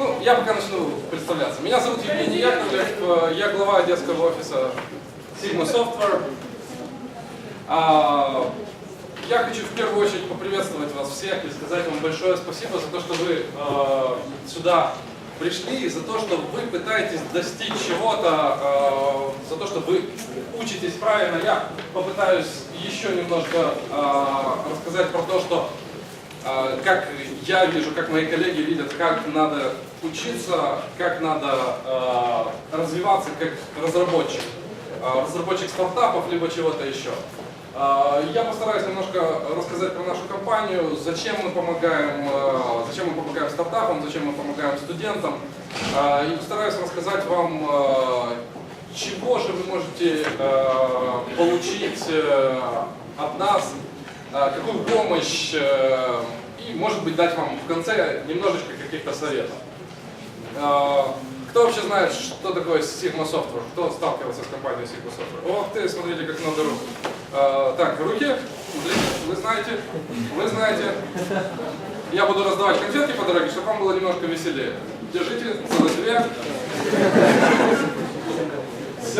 Ну, я пока начну представляться. Меня зовут Евгений Яковлев, э, я глава одесского офиса Sigma Software. А, Я хочу в первую очередь поприветствовать вас всех и сказать вам большое спасибо за то, что вы э, сюда пришли, и за то, что вы пытаетесь достичь чего-то, э, за то, что вы учитесь правильно. Я попытаюсь еще немножко рассказать про то, что как я вижу, как мои коллеги видят, как надо учиться, как надо э, развиваться как разработчик. Э, разработчик стартапов, либо чего-то еще. Я постараюсь немножко рассказать про нашу компанию, зачем мы помогаем, зачем мы помогаем стартапам, зачем мы помогаем студентам. И постараюсь рассказать вам, чего же вы можете получить э, от нас, какую помощь э, и, может быть, дать вам в конце немножечко каких-то советов. Э, Кто вообще знает, что такое Sigma Software? Кто сталкивался с компанией Sigma Software? Ох ты, смотрите, как надо руку. Э, Так, руки, вы знаете, вы знаете. Я буду раздавать конфетки по дороге, чтобы вам было немножко веселее. Держите, целых две.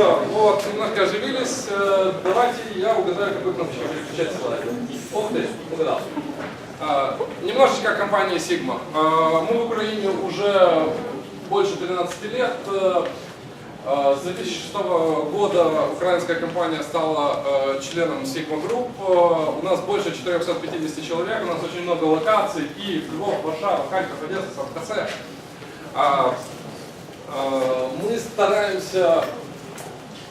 Все, вот, немножко оживились. Э, Давайте я угадаю, какой кнопочкой переключать слайд. Ух ты, угадал. А, Немножечко о компании Sigma. А, Мы в Украине уже больше 13 лет. Э, а, С 2006 года украинская компания стала э, членом Sigma Group. У нас больше 450 человек, у нас очень много локаций. Киев, Львов, Варшава, Харьков, Одесса, Сан-Хосе. Мы стараемся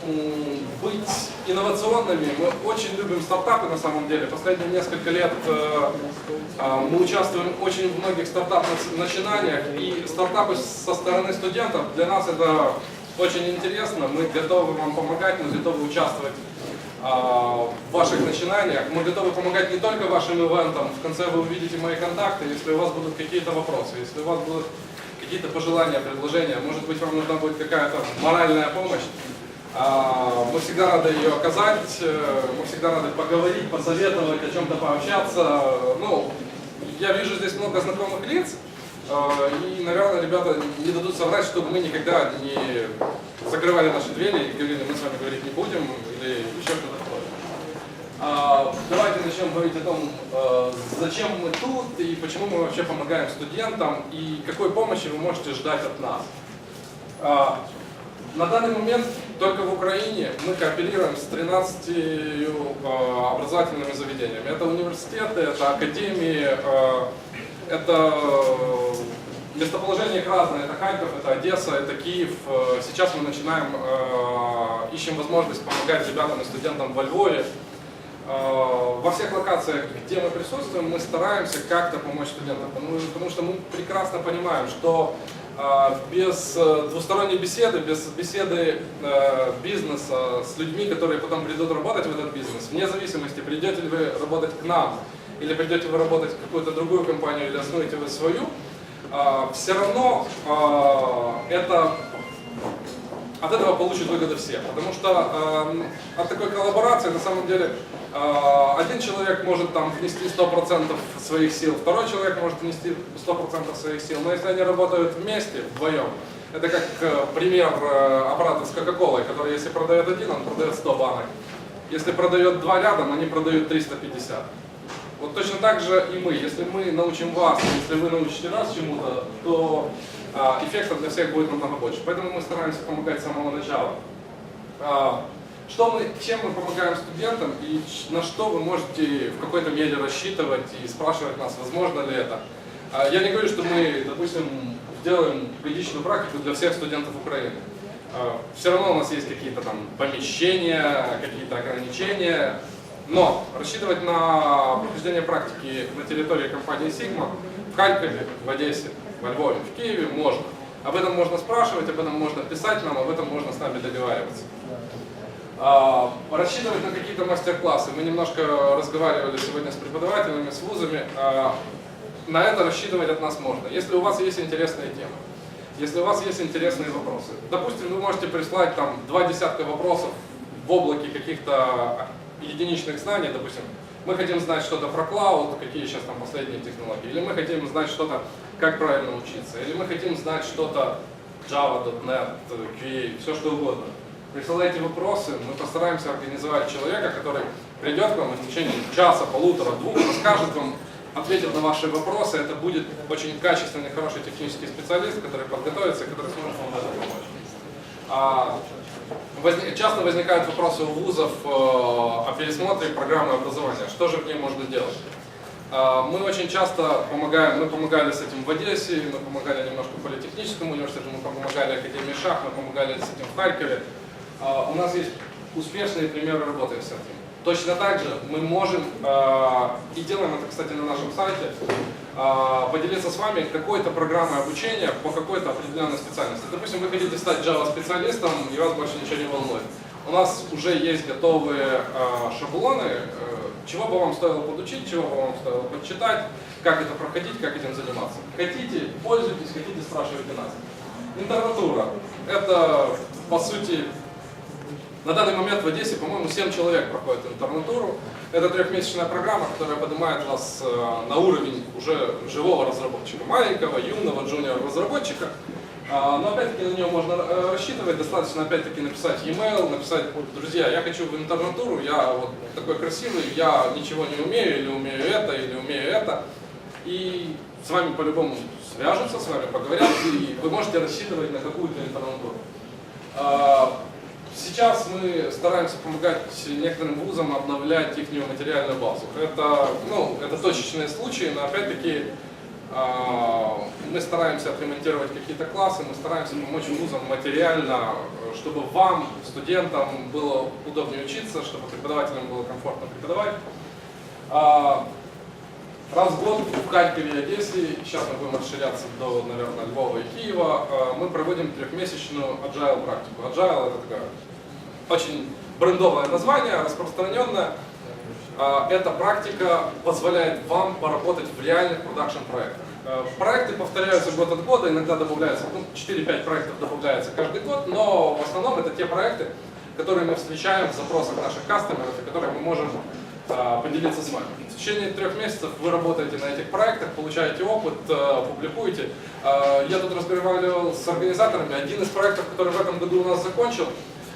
быть инновационными. Мы очень любим стартапы на самом деле. Последние несколько лет э, э, мы участвуем очень в многих стартапных начинаниях. И стартапы со стороны студентов для нас это очень интересно. Мы готовы вам помогать, мы готовы участвовать э, в ваших начинаниях. Мы готовы помогать не только вашим ивентам. В конце вы увидите мои контакты, если у вас будут какие-то вопросы, если у вас будут какие-то пожелания, предложения, может быть вам нужна будет какая-то моральная помощь. А, Мы всегда рады ее оказать, э, мы всегда рады поговорить, посоветовать, о чем-то пообщаться. Ну, я вижу здесь много знакомых лиц, э, и, наверное, ребята не дадут соврать, чтобы мы никогда не закрывали наши двери и говорили, мы с вами говорить не будем, или еще что-то такое. А, Давайте начнем говорить о том, э, зачем мы тут и почему мы вообще помогаем студентам и какой помощи вы можете ждать от нас. А, На данный момент только в Украине мы кооперируем с 13 э, образовательными заведениями. Это университеты, это академии, э, это местоположение их разное. Это Харьков, это Одесса, это Киев. Э, Сейчас мы начинаем, э, ищем возможность помогать ребятам и студентам во Львове. Э, Во всех локациях, где мы присутствуем, мы стараемся как-то помочь студентам, потому, что мы прекрасно понимаем, что э, без э, двусторонней беседы, без беседы э, бизнеса с людьми, которые потом придут работать в этот бизнес, вне зависимости, придете ли вы работать к нам, или придете вы работать в какую-то другую компанию, или основаете вы свою, все равно э, это от этого получат выгоду все. Потому что от такой коллаборации на самом деле один человек может там внести 100% своих сил, второй человек может внести 100% своих сил. Но если они работают вместе, вдвоем, это как э, пример э, аппарата с Кока-Колой, который если продает один, он продает 100 банок. Если продает два рядом, они продают 350. Вот точно так же и мы. Если мы научим вас, если вы научите нас чему-то, то а, эффектов для всех будет намного больше. Поэтому мы стараемся помогать с самого начала. А, что мы, чем мы помогаем студентам и на что вы можете в какой-то мере рассчитывать и спрашивать нас, возможно ли это. А, я не говорю, что мы, допустим, сделаем годичную практику для всех студентов Украины. Все равно у нас есть какие-то там помещения, какие-то ограничения, но рассчитывать на прохождение практики на территории компании Sigma в Харькове, в Одессе, во Львове, в Киеве можно. Об этом можно спрашивать, об этом можно писать нам, об этом можно с нами договариваться. А, Рассчитывать на какие-то мастер-классы. Мы немножко разговаривали сегодня с преподавателями, с вузами. А, На это рассчитывать от нас можно. Если у вас есть интересные темы, если у вас есть интересные вопросы. Допустим, вы можете прислать там два десятка вопросов в облаке каких-то единичных знаний, допустим, мы хотим знать что-то про клауд, какие сейчас там последние технологии, или мы хотим знать что-то как правильно учиться, или мы хотим знать что-то Java, .NET, QA, все что угодно. Присылайте вопросы, мы постараемся организовать человека, который придет к вам и в течение часа, полутора, двух, расскажет вам, ответит на ваши вопросы. Это будет очень качественный, хороший технический специалист, который подготовится который сможет вам даже помочь. А, возник- часто возникают вопросы у вузов э, о пересмотре программы образования. Что же в ней можно делать? А, Мы очень часто помогаем, мы помогали с этим в Одессе, мы помогали немножко политехническому университету, мы помогали Академии Шах, мы помогали с этим в Харькове. А, У нас есть успешные примеры работы с этим. Точно так же мы можем, а, и делаем это, кстати, на нашем сайте, а, поделиться с вами какой-то программой обучения по какой-то определенной специальности. Допустим, вы хотите стать Java-специалистом, и вас больше ничего не волнует. У нас уже есть готовые шаблоны, э, чего бы вам стоило подучить, чего бы вам стоило подчитать, как это проходить, как этим заниматься. Хотите, пользуйтесь, хотите, спрашивайте нас. Интернатура. Это, по сути, на данный момент в Одессе, по-моему, 7 человек проходит интернатуру. Это трехмесячная программа, которая поднимает вас э, на уровень уже живого разработчика, маленького, юного, джуниор-разработчика. А, Но опять-таки на нее можно э, рассчитывать, достаточно опять-таки написать e-mail, написать, друзья, я хочу в интернатуру, я вот такой красивый, я ничего не умею, или умею это, или умею это. И с вами по-любому свяжутся, с вами поговорят, и вы можете рассчитывать на какую-то интернатуру. А, Сейчас мы стараемся помогать некоторым вузам обновлять их материальную базу. Это, ну, это точечные случаи, но опять-таки а, мы стараемся отремонтировать какие-то классы, мы стараемся помочь вузам материально, чтобы вам, студентам, было удобнее учиться, чтобы преподавателям было комфортно преподавать. Раз в год в Харькове и Одессе, сейчас мы будем расширяться до, наверное, Львова и Киева, э, мы проводим трехмесячную agile практику. Agile это такое очень брендовое название, распространенное. А, Эта практика позволяет вам поработать в реальных продакшн проектах. Э, Проекты повторяются год от года, иногда добавляются, ну, 4-5 проектов добавляется каждый год, но в основном это те проекты, которые мы встречаем в запросах наших кастомеров и которые мы можем поделиться с вами. В течение трех месяцев вы работаете на этих проектах, получаете опыт, а, публикуете. А, Я тут разговаривал с организаторами. Один из проектов, который в этом году у нас закончил,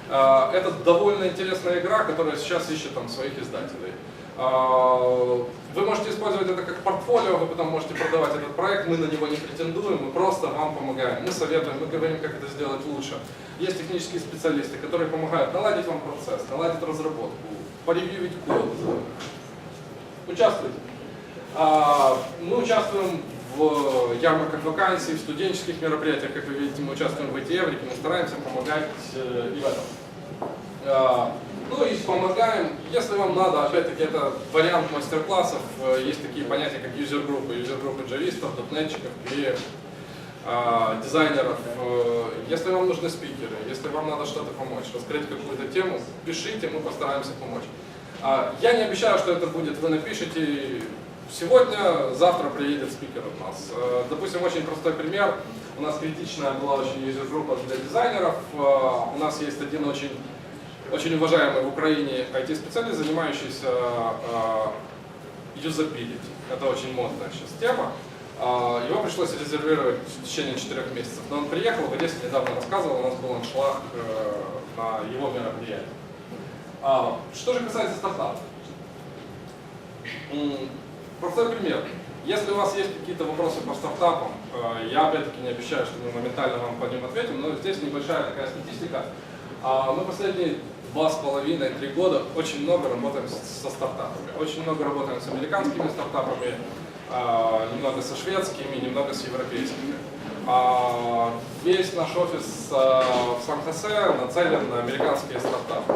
а, это довольно интересная игра, которая сейчас ищет там своих издателей. А, Вы можете использовать это как портфолио, вы потом можете продавать этот проект, мы на него не претендуем, мы просто вам помогаем, мы советуем, мы говорим, как это сделать лучше. Есть технические специалисты, которые помогают наладить вам процесс, наладить разработку, поревьюить код. Участвуйте. А, Мы участвуем в ярмарках вакансий, в студенческих мероприятиях, как вы видите, мы участвуем в IT-Эврике, мы стараемся помогать э, и в этом. А, Ну и помогаем, если вам надо, опять-таки это вариант мастер-классов, Э, есть такие понятия, как юзер-группы, юзер-группы джавистов, дотнетчиков, а, дизайнеров. Э, Если вам нужны спикеры, если вам надо что-то помочь, раскрыть какую-то тему, пишите, мы постараемся помочь. А, Я не обещаю, что это будет, вы напишите сегодня, завтра приедет спикер от нас. Э, Допустим, очень простой пример. У нас критичная была очень юзер-группа для дизайнеров. Э, У нас есть один очень очень уважаемый в Украине IT-специалист, занимающийся юзабилити. Это очень модная сейчас тема. А, Его пришлось резервировать в течение четырех месяцев. Но он приехал, в Одессе недавно рассказывал, у нас был аншлаг э, на его мероприятии. А, Что же касается стартапов. Простой пример. Если у вас есть какие-то вопросы по стартапам, э, я опять-таки не обещаю, что мы моментально вам по ним ответим, но здесь небольшая такая статистика. А, Мы последние два с половиной, три года очень много работаем со стартапами. Очень много работаем с американскими стартапами, немного со шведскими, немного с европейскими. А, Весь наш офис а, в Сан-Хосе нацелен на американские стартапы.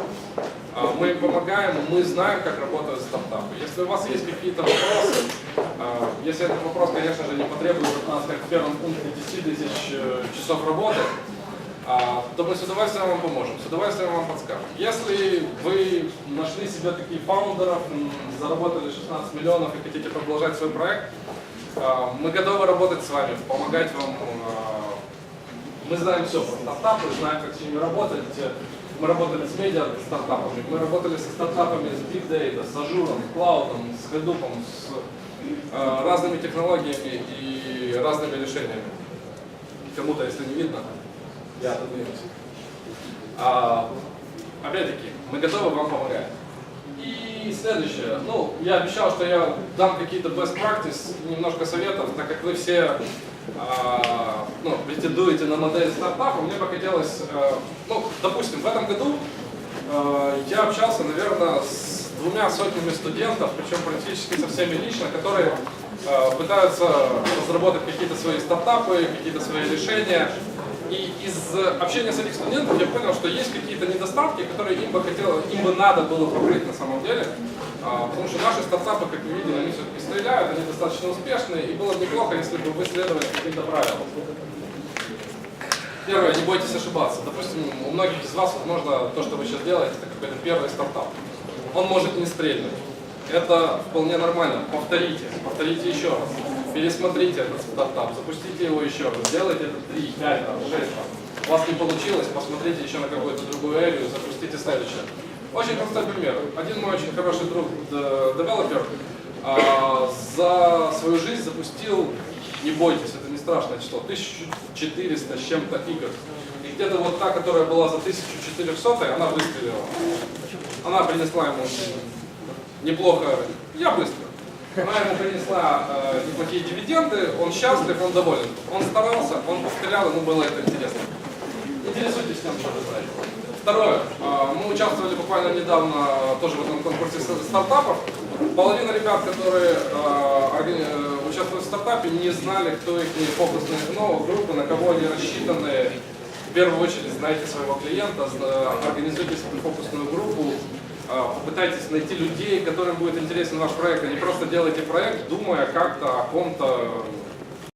А, Мы помогаем, мы знаем, как работают стартапы. Если у вас есть какие-то вопросы, а, если этот вопрос, конечно же, не потребует от нас, как в первом пункте, 10 тысяч э, часов работы, а, то мы с удовольствием вам поможем, с удовольствием вам подскажем. Если вы нашли себе таких фаундеров, заработали 16 миллионов и хотите продолжать свой проект, а, мы готовы работать с вами, помогать вам. а, Мы знаем все про стартапы, знаем, как с ними работать. Мы работали с медиа стартапами, мы работали со стартапами с Big Data, с Ажуром, с Клаудом, с Hadoop, с разными технологиями и разными решениями. Кому-то, если не видно, я отодвинусь. А, опять-таки, мы готовы вам помогать. И следующее. Ну, я обещал, что я дам какие-то best practice, немножко советов, так как вы все а, ну, претендуете на модель стартапа, мне бы хотелось, э, ну, допустим, в этом году э, я общался, наверное, с двумя сотнями студентов, причем практически со всеми лично, которые э, пытаются разработать какие-то свои стартапы, какие-то свои решения. И из общения с этих студентов я понял, что есть какие-то недостатки, которые им бы хотело, им бы надо было покрыть на самом деле. А, Потому что наши стартапы, как вы видели, они все-таки стреляют, они достаточно успешные, и было бы неплохо, если бы вы следовали каким-то правилам. Первое, не бойтесь ошибаться. Допустим, у многих из вас, возможно, то, что вы сейчас делаете, это какой-то первый стартап. Он может не стрельнуть. Это вполне нормально. Повторите, повторите еще раз. Пересмотрите этот стартап, запустите его еще раз. Сделайте это 3, 5, 6 раз. У вас не получилось, посмотрите еще на какую-то другую эрию, запустите следующее. Очень простой пример. Один мой очень хороший друг, д- девелопер, а, за свою жизнь запустил, не бойтесь, это не страшное число, 1400 с чем-то игр. И где-то вот та, которая была за 1400, она выстрелила. Она принесла ему неплохо, я быстро. Она ему принесла э, неплохие дивиденды, он счастлив, он доволен. Он старался, он повторял, ему было это интересно. Интересуйтесь тем, что вы знаете. Второе. А, Мы участвовали буквально недавно тоже в этом конкурсе стартапов. Половина ребят, которые органи- э, участвуют в стартапе, не знали, кто их фокусные ну, группы, на кого они рассчитаны. В первую очередь знайте своего клиента, организуйте свою фокусную группу, попытайтесь найти людей, которым будет интересен ваш проект, а не просто делайте проект, думая как-то о ком-то